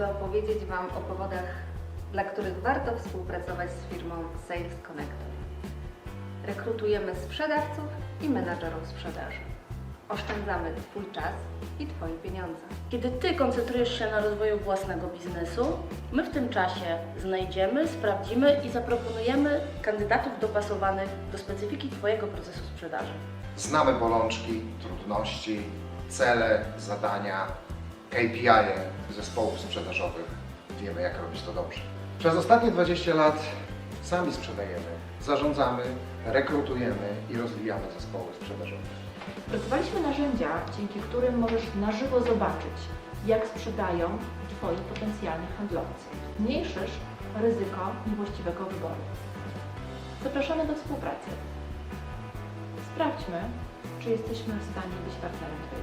Wam o powodach, dla których warto współpracować z firmą Sales Connector. Rekrutujemy sprzedawców i menadżerów sprzedaży. Oszczędzamy Twój czas i Twoje pieniądze. Kiedy Ty koncentrujesz się na rozwoju własnego biznesu, my w tym czasie znajdziemy, sprawdzimy i zaproponujemy kandydatów dopasowanych do specyfiki Twojego procesu sprzedaży. Znamy bolączki, trudności, cele, zadania, KPI zespołów sprzedażowych. Wiemy, jak robić to dobrze. Przez ostatnie 20 lat sami sprzedajemy, zarządzamy, rekrutujemy i rozwijamy zespoły sprzedażowe. Wypracowaliśmy narzędzia, dzięki którym możesz na żywo zobaczyć, jak sprzedają Twoi potencjalni handlowcy. Zmniejszysz ryzyko niewłaściwego wyboru. Zapraszamy do współpracy. Sprawdźmy, czy jesteśmy w stanie być partnerem Twojego